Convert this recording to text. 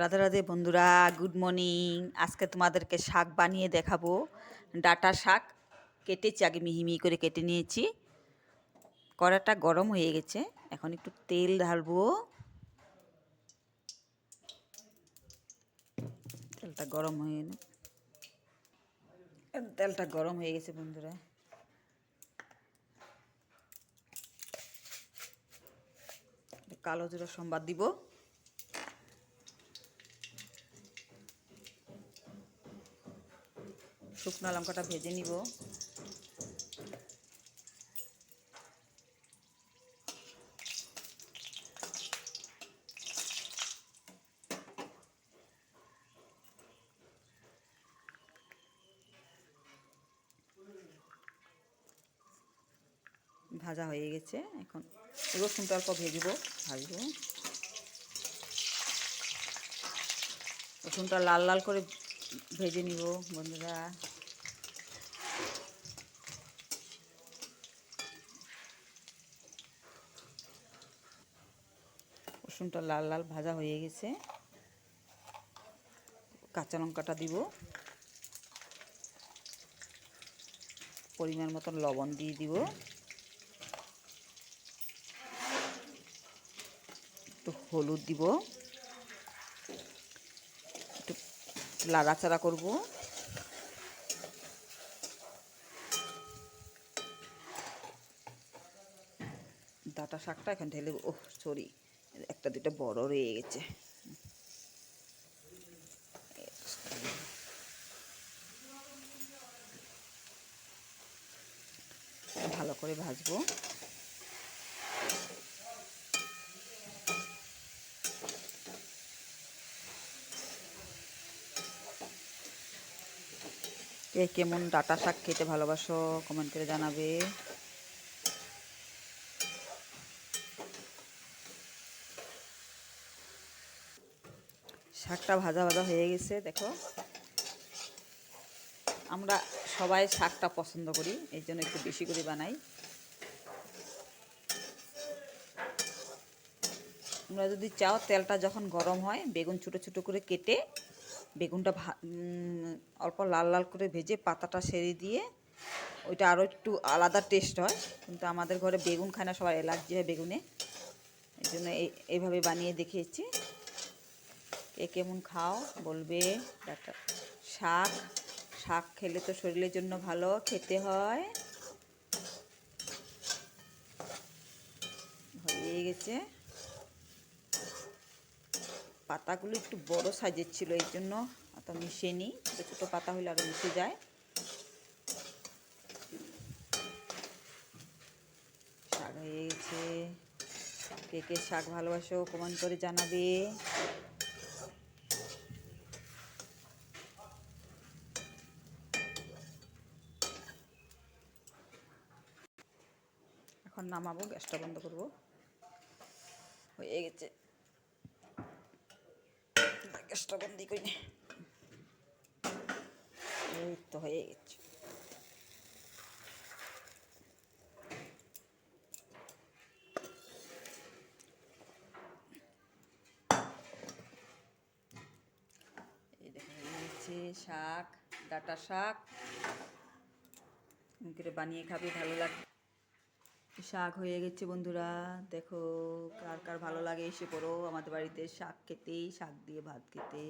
রাধে রাধে বন্ধুরা, good morning. আজকে তোমাদেরকে শাক বানিয়ে দেখাবো। ডাটা শাক কেটেছি, আগে মিহি মিহি করে কেটে নিয়েছি। কড়াটা গরম হয়ে গেছে, এখন একটু তেল ঢালবো। তেলটা গরম হয়ে তেলটা গরম হয়ে গেছে বন্ধুরা। কালো জিরা সম্বাদ দিব। শুকনো লঙ্কাটা ভেজে নিব। ভাজা হয়ে গেছে, এখন রসুনটা অল্প ভেজবো, ভাজবো। রসুনটা লাল লাল করে ভেজে নিব বন্ধুরা। রসুনটা লাল লাল ভাজা হয়ে গেছে। কাঁচা লঙ্কাটা দিব। পরিমাণ মতন লবণ দিয়ে দিব। একটু হলুদ দিব। একটু লাড়াচাড়া করব। ডাটা শাকটা এখন ঢেলে ও সরি একটা দুটো বড় রয়ে গেছে। ভালো করে ভাজবো। কে কেমন ডাটা শাক খেতে ভালোবাসো কমেন্ট করে জানাবে। শাকটা ভাজা ভাজা হয়ে গেছে, দেখো। আমরা সবাই শাকটা পছন্দ করি, এই জন্য একটু বেশি করে বানাই। তোমরা যদি চাও, তেলটা যখন গরম হয়, বেগুন ছোটো ছোটো করে কেটে বেগুনটা অল্প লাল লাল করে ভেজে পাতাটা সেরে দিয়ে, ওইটা আরও একটু আলাদা টেস্ট হয়। কিন্তু আমাদের ঘরে বেগুন খায় না সবার অ্যালার্জি হয় বেগুনে। এই জন্য এইভাবে বানিয়ে দেখিয়েছি। কে কেমন খাও? বলবে ডাটা শাক? শাক খেলে তো শরীরের জন্য ভালো, খেতে হয়। হয়ে গেছে। পাতাগুলো একটু বড় সাইজের ছিল, এই জন্য অত মিশিয়ে নিই ছোটো ছোটো পাতা হলে আরও মিশে যায়। শাক হয়ে গেছে। কে কে শাক ভালোবাসো কমেন্ট করে জানাবে। এখন নামাবো, গ্যাসটা বন্ধ করব। হয়ে গেছে। গ্যাসটা বন্দি করি এই তো হয়ে হয়ে গেছে শাক, ডাটা শাক। করে বানিয়ে খাবে, ভালো লাগবে। শাক হয়ে গেছে বন্ধুরা? দেখো, কার কার ভালো লাগে এসে পড়ো আমাদের বাড়িতে। শাক খেতে, শাক দিয়ে ভাত খেতে।